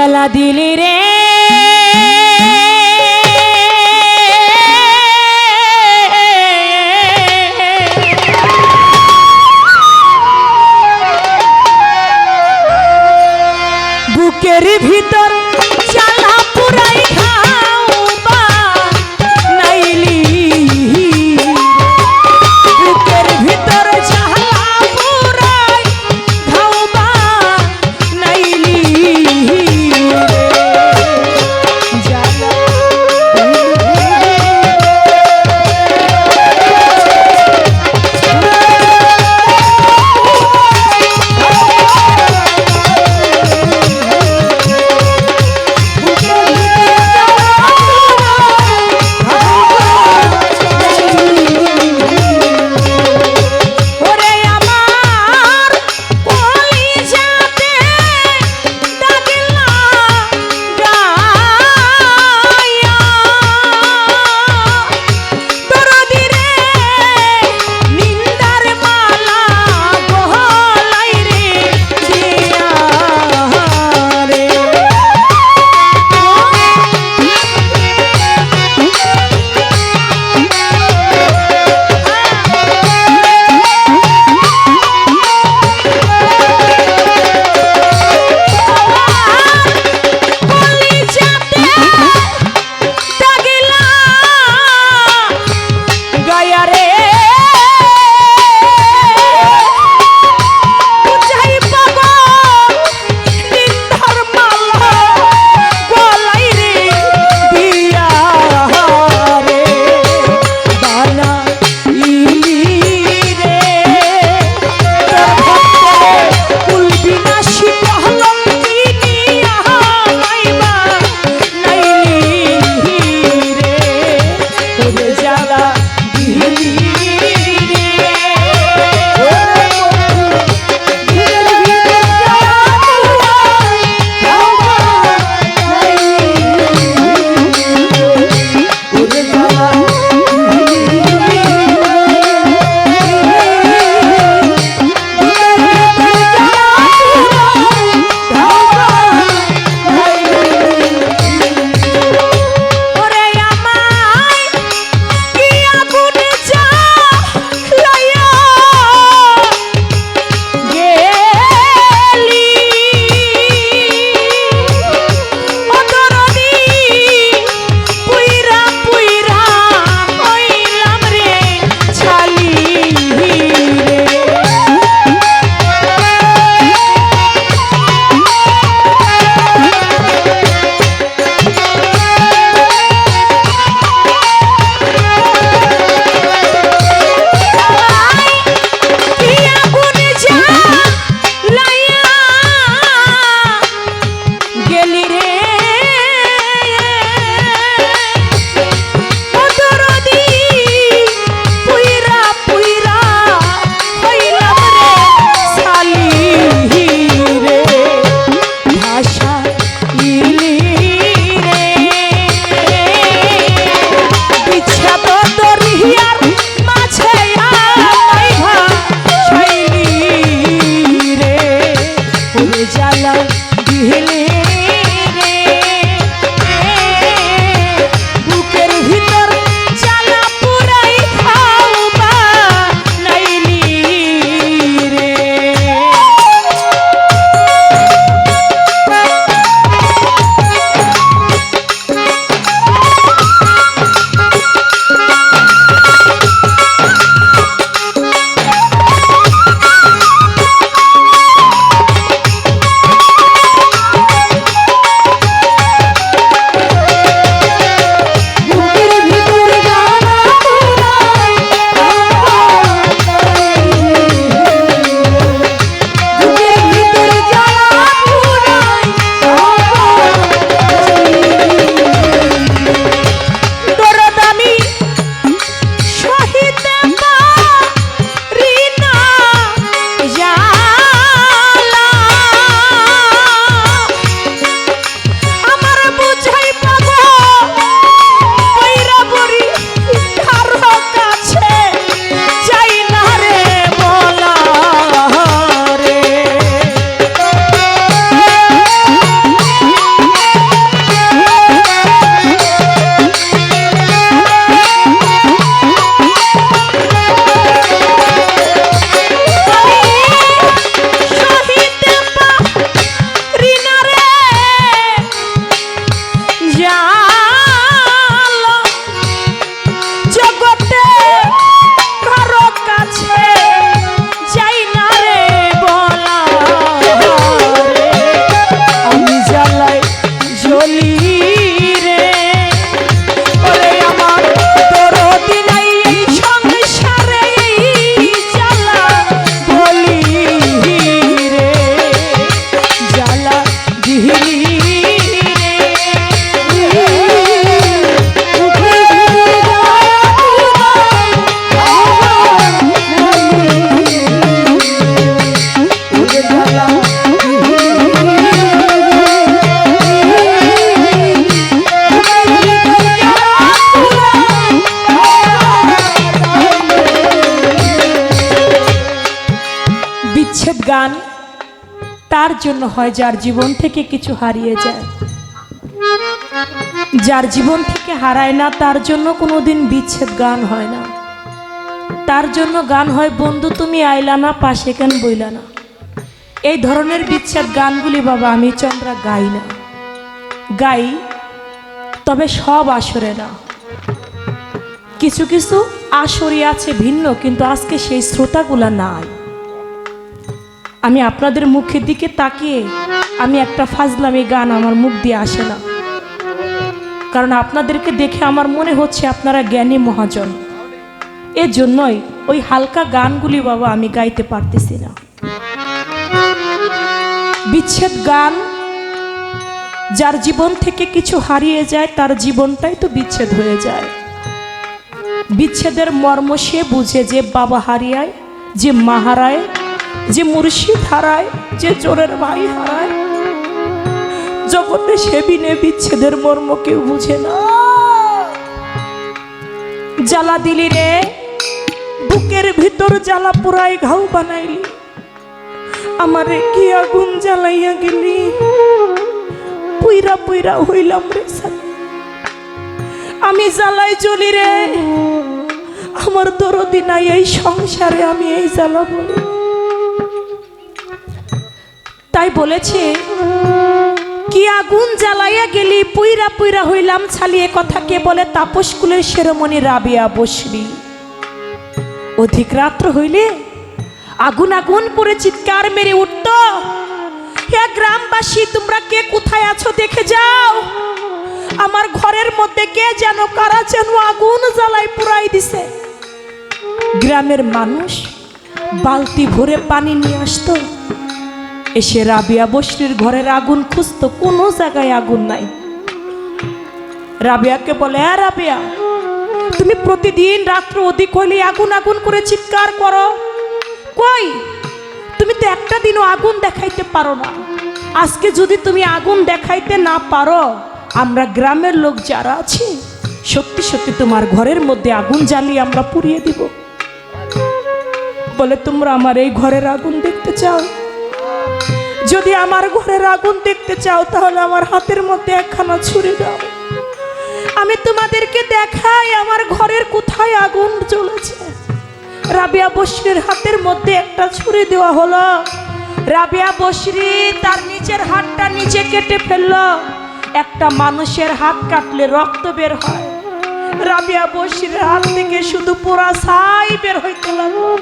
জ্বালা দিলি রে। গান, তার জন্য হয় যার জীবন থেকে কিছু হারিয়ে যায়। যার জীবন থেকে হারায় না, তার জন্য কোনোদিন বিচ্ছেদ গান হয় না। তার জন্য গান হয়, বন্ধু, তুমি আইলা না, পাশে কেন বইলা না? এই ধরনের বিচ্ছেদ গানগুলি বাবা আমি চন্দ্রা গাই না। গাই, তবে সব আসরে না। কিছু কিছু আসরই আছে ভিন্ন, কিন্তু আজকে সেই শ্রোতাগুলা নাই। আমি আপনাদের মুখের দিকে তাকিয়ে আমি একটা ফাজলামি গান আমার মুখ দিয়ে আসে না। কারণ আপনাদেরকে দেখে আমার মনে হচ্ছে আপনারা জ্ঞানী মহাজন। এর জন্যই ওই হালকা গানগুলি বাবা আমি গাইতে পারতেছি না। বিচ্ছেদ গান, যার জীবন থেকে কিছু হারিয়ে যায়, তার জীবনটাই তো বিচ্ছেদ হয়ে যায়। বিচ্ছেদের মর্ম সে বুঝে যে বাবা হারিয়ায়, যে মা হারায় যে মুর্শিদ হারায়, যে চোরের ভাই হারায়, জগতে সে বিনে বিচ্ছেদের মর্ম কেউ বুঝে না। জ্বালা দিলি রে, বুকের ভিতর জ্বালা পুরাই ঘাউ বানাইলি। আমারে কি আগুন জ্বালাইয়া গেলি? পুইরা পুইরা হইলাম রে আমি জ্বালাই জ্বলি রে, আমার দরদি নাই এই সংসারে, আমি এই জ্বালা বলি। তাই বলেছে, কি আগুন জ্বালাইয়া গেলি, পুইরা পুইরা হইলাম ছালিয়ে কথা কে বলে? তাপস কুলের শিরোমণি রাবিয়া বসরি। অধিক রাত্র হইলে আগুন আগুন পরে চিৎকার মেরে উঠত। হে গ্রামবাসী, তোমরা কে কোথায় আছো দেখে যাও। আমার ঘরের মধ্যে কে যেন, কারা যেন আগুন জ্বালাই পুরাই দিছে। গ্রামের মানুষ বালতি ভরে পানি নিয়ে আসতো। এসে রাবিয়া বসরির ঘরের আগুন খুঁজতো, কোনো জায়গায় আগুন নাই। রাবিয়াকে বলে হ্যাঁ রাবিয়া, তুমি প্রতিদিন রাত্র অধিক হইলে আগুন আগুন করে চিৎকার করো। কই? তুমি তো একটা দিনও আগুন দেখাইতে পারো না। আজকে যদি তুমি আগুন দেখাইতে না পারো, আমরা গ্রামের লোক যারা আছি, সত্যি সত্যি তোমার ঘরের মধ্যে আগুন জ্বালিয়ে আমরা পুড়িয়ে দিব। বলে, তোমরা আমার এই ঘরের আগুন দেখতে চাও? যদি আমার ঘরের আগুন দেখতে চাও, তাহলে আমার হাতের মধ্যে একখানা ছুরি দাও। আমি তোমাদেরকে দেখাই, আমার ঘরের কোথায় আগুন জ্বলেছে। রাবিয়া বসরির হাতের মধ্যে একটা ছুরি দেওয়া হলো। রাবিয়া বসরি তার নিচের হাতটা নিচে কেটে ফেলল। একটা মানুষের হাত কাটলে রক্ত বের হয়। রাবিয়া বসরির হাত থেকে শুধু পোড়া ছাই বের হইতে লাগল।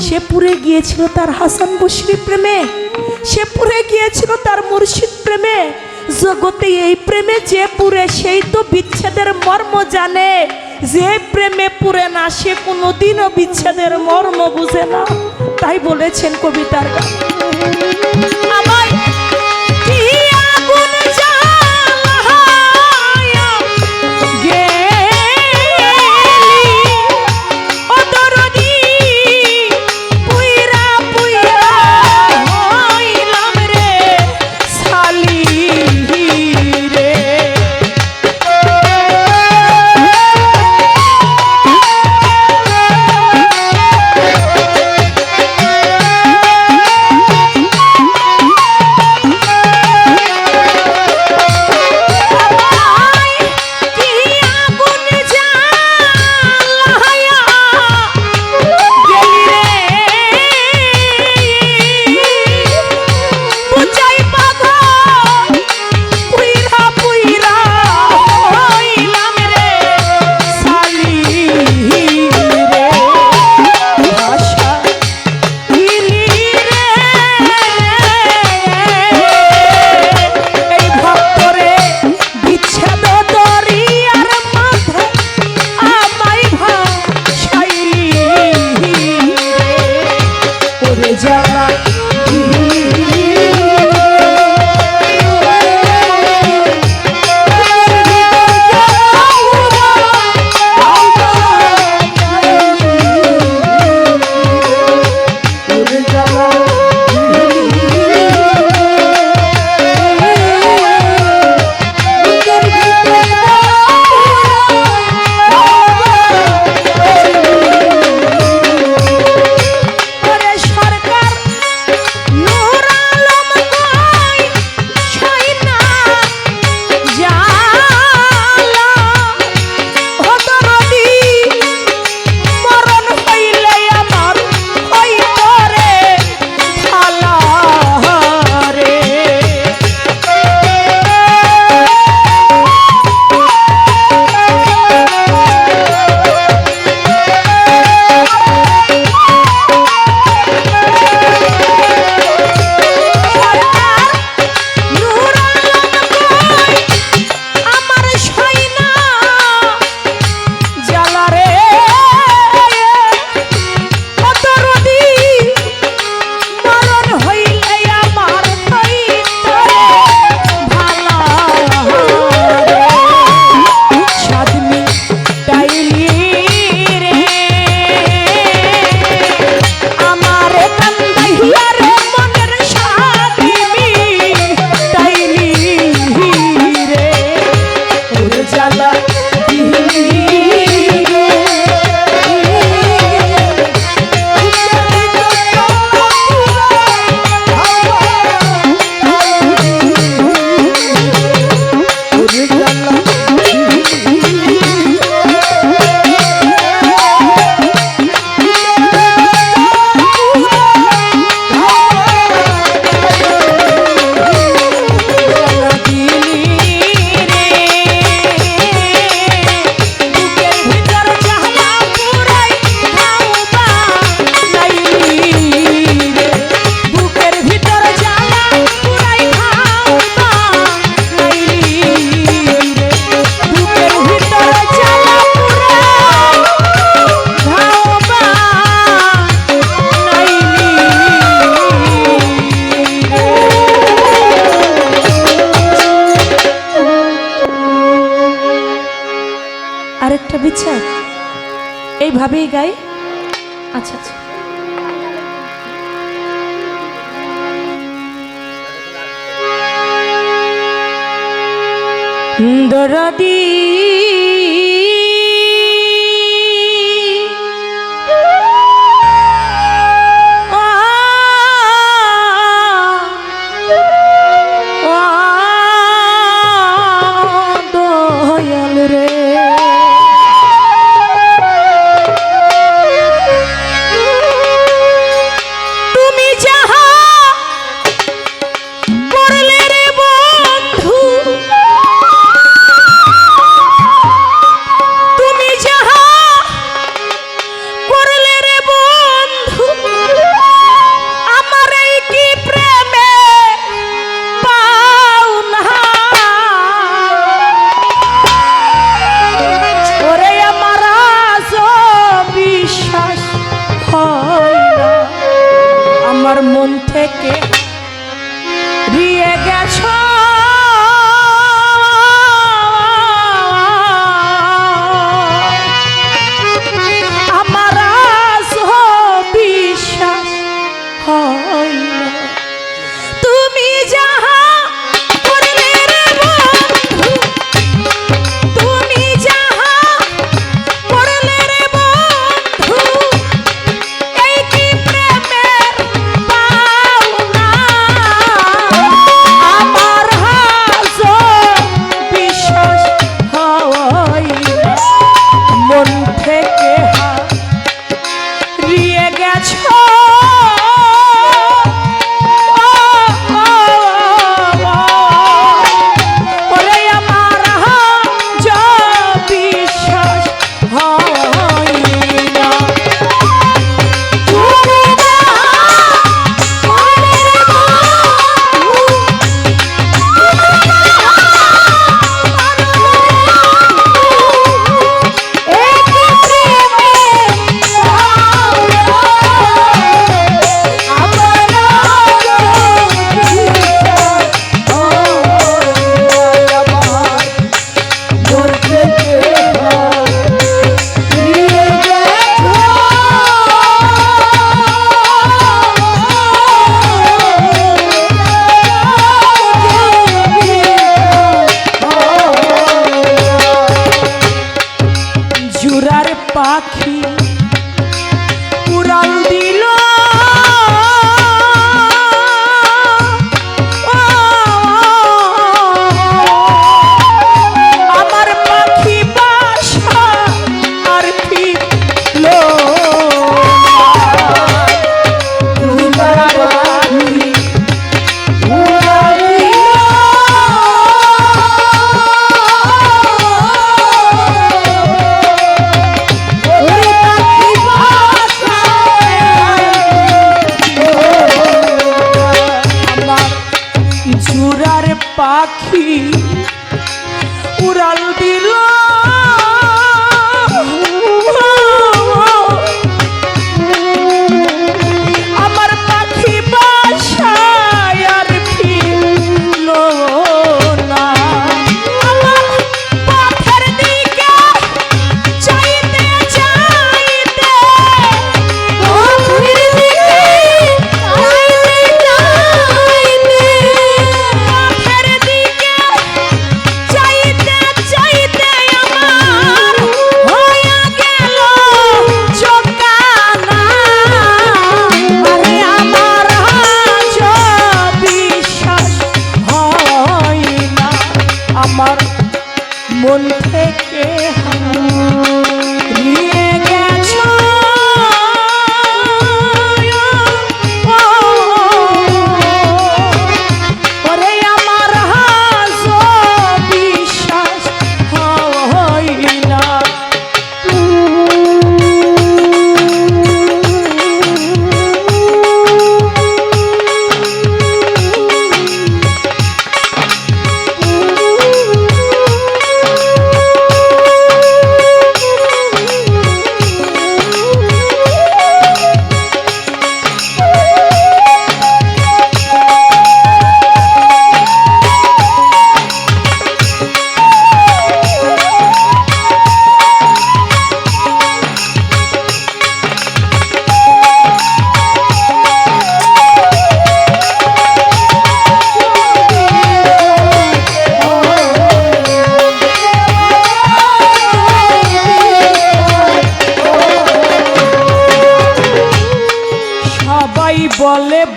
সে পুরে গিয়েছিল তার হাসান বসরি প্রেমে। সে পুরে গিয়েছিল তার মুর্শিদ প্রেমে। জগতে এই প্রেমে যে পুরে, সেই তো বিচ্ছেদের মর্ম জানে। যে প্রেমে পুরে না, সে কোনোদিনও বিচ্ছেদের মর্ম বুঝে না। তাই বলেছেন কবিতার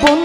বলে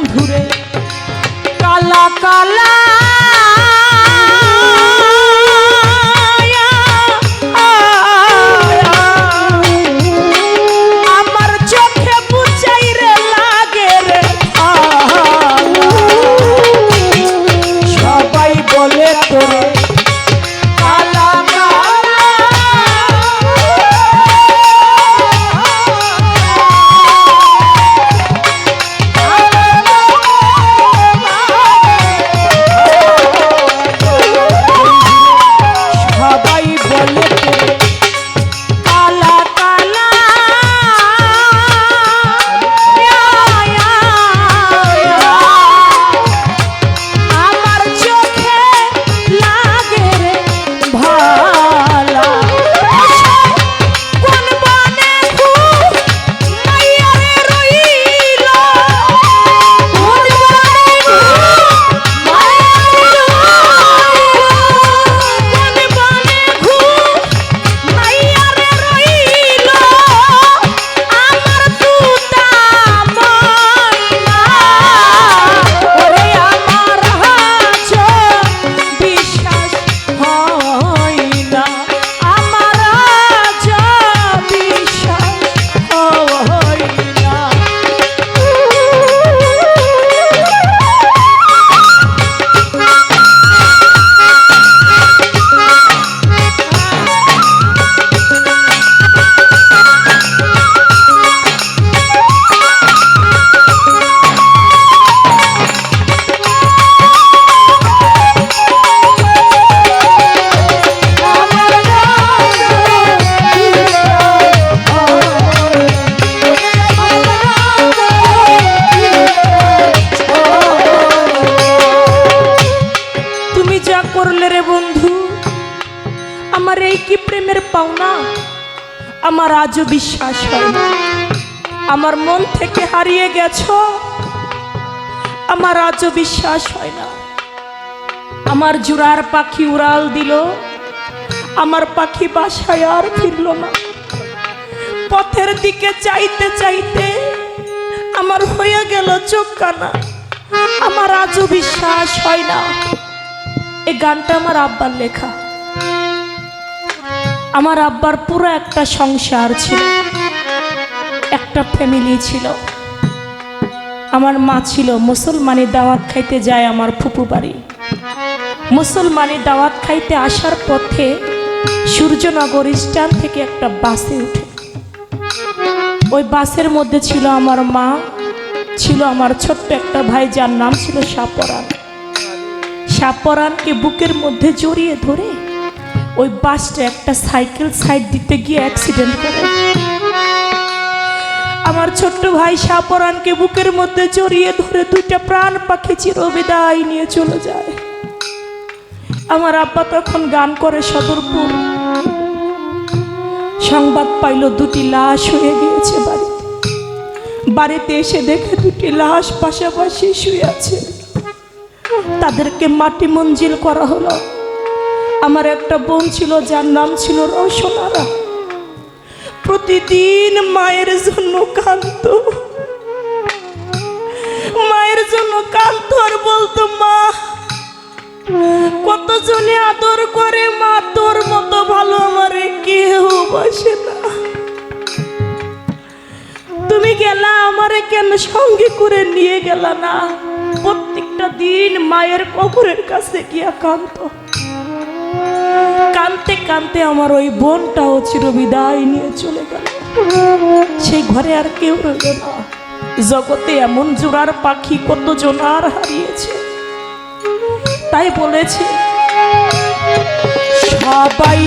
আমার এই কি প্রেমের পাওনা? আমার আজও বিশ্বাস হয় না। আমার মন থেকে হারিয়ে গেছ। আমার আজও বিশ্বাস হয় না। আমার জুরার পাখি উড়াল দিল। আমার পাখি বাসায় আর ফিরল না। পথের দিকে চাইতে চাইতে আমার হয়ে গেল চোখ কানা। আমার আজও বিশ্বাস হয় না। এই গানটা আমার আব্বার লেখা। আমার আব্বার পুরো একটা সংসার ছিল। একটা ফ্যামিলি ছিল। আমার মা ছিল মুসলমানি দাওয়াত খাইতে যায় আমার ফুপু বাড়ি। মুসলমানি দাওয়াত খাইতে আসার পথে সূর্যনগর স্ট্যান্ড থেকে একটা বাসে উঠে। ওই বাসের মধ্যে ছিল আমার মা, ছিল আমার ছোট্ট একটা ভাই যার নাম ছিল সাপরান সাপরানকে বুকের মধ্যে জড়িয়ে ধরে ওই বাসটা একটা সাইকেল সাইড দিতে গিয়ে অ্যাক্সিডেন্ট করে। আমার ছোট্ট ভাই সাপরানকে বুকের মধ্যে জড়িয়ে ধরে দুইটা প্রাণ পাখি চিরবিদায় নিয়ে চলে যায়। আমার আব্বা তখন গান করে সদরপুর। সংবাদ পাইল দুটি লাশ হয়ে গিয়েছে বাড়িতে। বাড়িতে এসে দেখে দুটি লাশ পাশাপাশি শুয়ে আছে। তাদেরকে মাটি মঞ্জিল করা হলো। আমার একটা বোন ছিল, যার নাম ছিল রওশনারা। প্রতিদিন মায়ের জন্য কান্ত মায়ের জন্য কান্ত আর বলতো, মা, কতজনে আদর করে, মা, তোর মতো ভালো আমারে কেউ বসে না। তুমি গেলা আমারে কেন সঙ্গে করে নিয়ে গেলা না? প্রত্যেকটা দিন মায়ের কবরের কাছে গিয়া কান্ত কানতে কানতে আমার ওই বোনটাও চিরবিদায় নিয়ে চলে গেল। সেই ঘরে আর কেউ রইল না। জগতে এমন জোড়ার পাখি কত আর হারিয়েছে। তাই বলেছে, সবাই